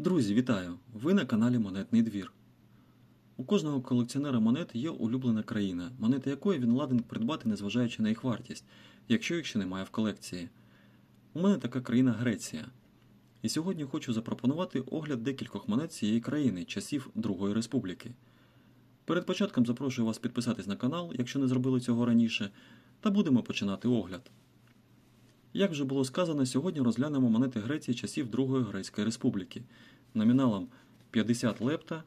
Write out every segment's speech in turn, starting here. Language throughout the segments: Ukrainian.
Друзі, вітаю! Ви на каналі Монетний двір. У кожного колекціонера монет є улюблена країна, монети якої він ладен придбати, незважаючи на їх вартість, якщо їх ще немає в колекції. У мене така країна Греція. І сьогодні хочу запропонувати огляд декількох монет цієї країни, часів Другої Республіки. Перед початком запрошую вас підписатись на канал, якщо не зробили цього раніше, та будемо починати огляд. Як вже було сказано, сьогодні розглянемо монети Греції часів Другої Грецької Республіки номіналом 50 лепта.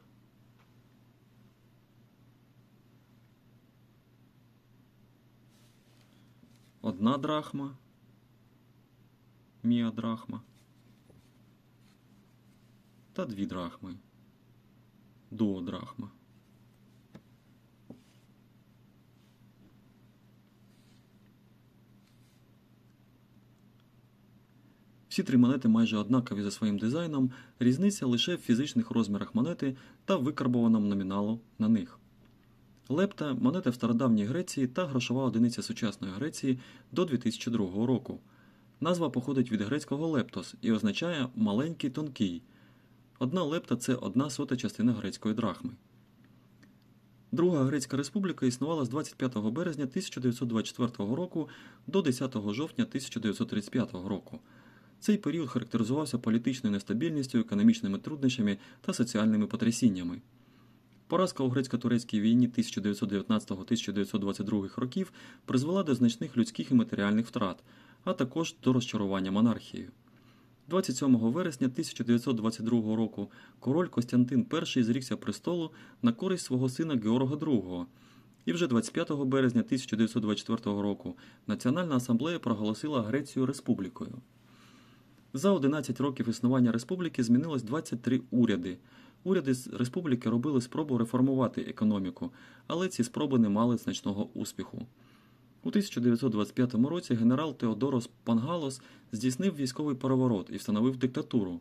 Одна драхма. Мія драхма. Та дві драхми. Дуо Всі три монети майже однакові за своїм дизайном, різниця лише в фізичних розмірах монети та викарбованому номіналу на них. Лепта монета в стародавній Греції та грошова одиниця сучасної Греції до 2002 року. Назва походить від грецького лептос і означає маленький тонкий. Одна лепта це одна сота частина грецької драхми. Друга Грецька республіка існувала з 25 березня 1924 року до 10 жовтня 1935 року. Цей період характеризувався політичною нестабільністю, економічними труднощами та соціальними потрясіннями. Поразка у грецько-турецькій війні 1919-1922 років призвела до значних людських і матеріальних втрат, а також до розчарування монархією. 27 вересня 1922 року король Костянтин І зрікся престолу на користь свого сина Георга II. І вже 25 березня 1924 року Національна асамблея проголосила Грецію республікою. За 11 років існування республіки змінилось 23 уряди. Уряди з республіки робили спробу реформувати економіку, але ці спроби не мали значного успіху. У 1925 році генерал Теодорос Пангалос здійснив військовий переворот і встановив диктатуру.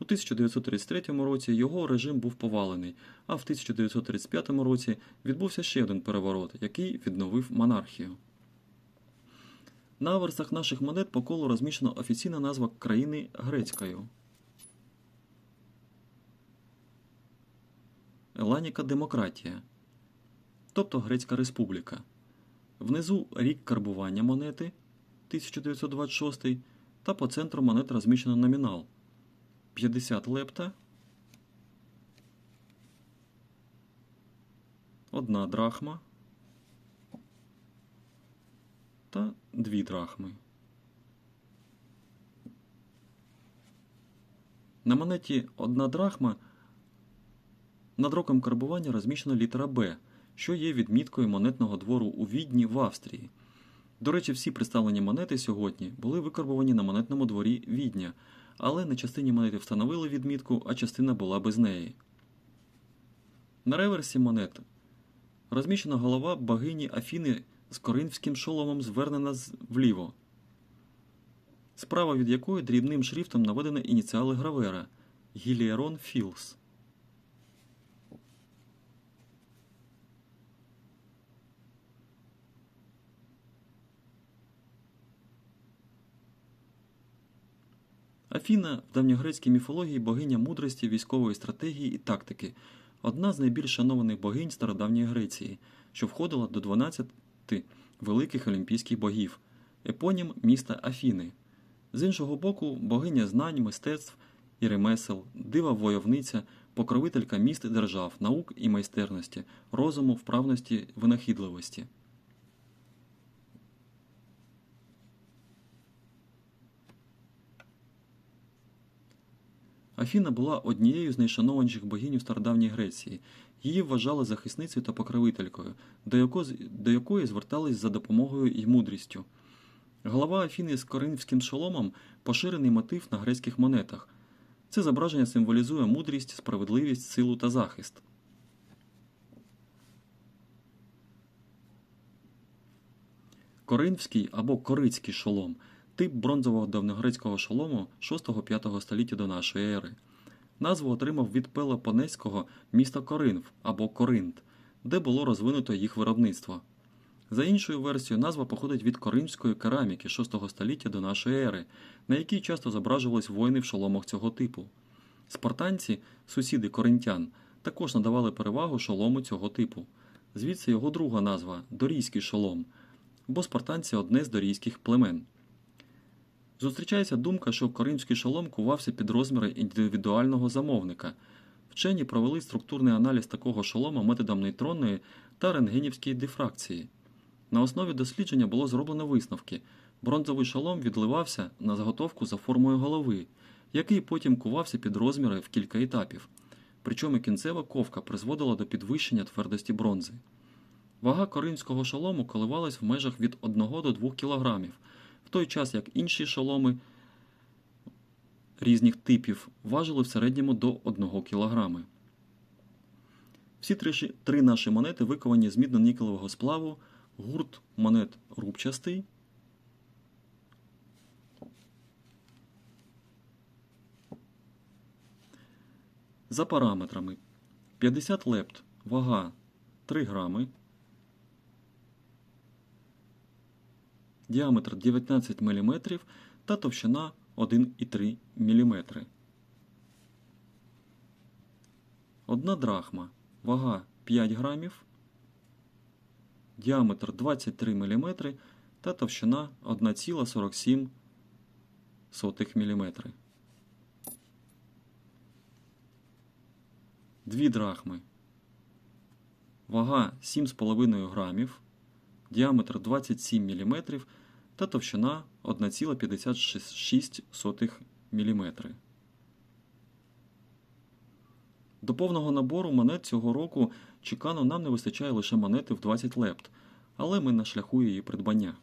У 1933 році його режим був повалений, а в 1935 році відбувся ще один переворот, який відновив монархію. На аверсах наших монет по колу розміщена офіційна назва країни грецькою. Еланіка Демократія, тобто Грецька Республіка. Внизу рік карбування монети 1926 та по центру монет розміщено номінал 50 лепта, 1 драхма та 2 драхми. На монеті 1 драхма над роком карбування розміщена літера Б, що є відміткою монетного двору у Відні в Австрії. До речі, всі представлені монети сьогодні були викарбовані на монетному дворі Відня, але на частині монети встановили відмітку, а частина була без неї. На реверсі монет розміщена голова богині Афіни з коринфським шоломом звернена вліво, справа від якої дрібним шрифтом наведено ініціали гравера Гіліерон Філс. Афіна в давньогрецькій міфології богиня мудрості, військової стратегії і тактики, одна з найбільш шанованих богинь стародавньої Греції, що входила до 12 великих олімпійських богів, епонім міста Афіни. З іншого боку, богиня знань, мистецтв і ремесел, дива войовниця, покровителька міст і держав, наук і майстерності, розуму, вправності, винахідливості. Афіна була однією з найшанованіших богинь у стародавній Греції. Її вважали захисницею та покровителькою, до, яко, до якої звертались за допомогою і мудрістю. Голова Афіни з коринфським шоломом поширений мотив на грецьких монетах. Це зображення символізує мудрість, справедливість, силу та захист. Коринфський або корицький шолом тип бронзового давньогрецького шолому 6-5 століття до нашої ери. Назву отримав від Пелопонеського міста Коринф або Коринт, де було розвинуто їх виробництво. За іншою версією, назва походить від коринфської кераміки 6 століття до нашої ери, на якій часто зображувались воїни в шоломах цього типу. Спартанці, сусіди коринтян, також надавали перевагу шолому цього типу. Звідси його друга назва дорійський шолом, бо спартанці одне з дорійських племен. Зустрічається думка, що коринський шолом кувався під розміри індивідуального замовника. Вчені провели структурний аналіз такого шолома методом нейтронної та рентгенівської дифракції. На основі дослідження було зроблено висновки. Бронзовий шолом відливався на заготовку за формою голови, який потім кувався під розміри в кілька етапів. Причому кінцева ковка призводила до підвищення твердості бронзи. Вага коринського шолому коливалась в межах від 1 до 2 кг, в той час як інші шоломи різних типів важили в середньому до 1 кг. Всі три, три наші монети виковані з мідно-нікелевого сплаву, гурт монет рубчастий. За параметрами 50 лепт, вага 3 грами, діаметр 19 мм та товщина 1,3 мм. Одна драхма, вага 5 грамів, діаметр 23 мм та товщина 1,47 мм. Дві драхми. Вага 7,5 грамів, діаметр 27 мм та товщина 1,56 мм. До повного набору монет цього року Чекану нам не вистачає лише монети в 20 лепт, але ми на шляху її придбання.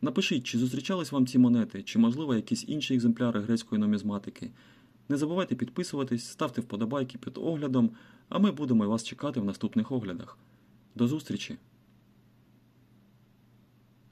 Напишіть, чи зустрічались вам ці монети, чи, можливо, якісь інші екземпляри грецької нумізматики. Не забувайте підписуватись, ставте вподобайки під оглядом, а ми будемо вас чекати в наступних оглядах. До зустрічі!